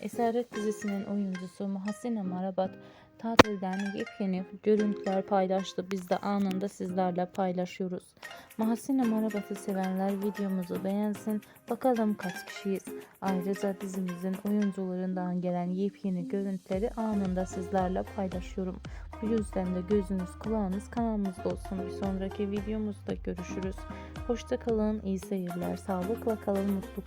Esaret dizisinin oyuncusu Muhasene Marabat tatilden yepyeni görüntüler paylaştı. Biz de anında sizlerle paylaşıyoruz. Muhasene Marabat'ı sevenler videomuzu beğensin. Bakalım kaç kişiyiz. Ayrıca dizimizin oyuncularından gelen yepyeni görüntüleri anında sizlerle paylaşıyorum. Bu yüzden de gözünüz kulağınız kanalımızda olsun. Bir sonraki videomuzda görüşürüz. Hoşça kalın, iyi seyirler, sağlıkla kalın, mutlu.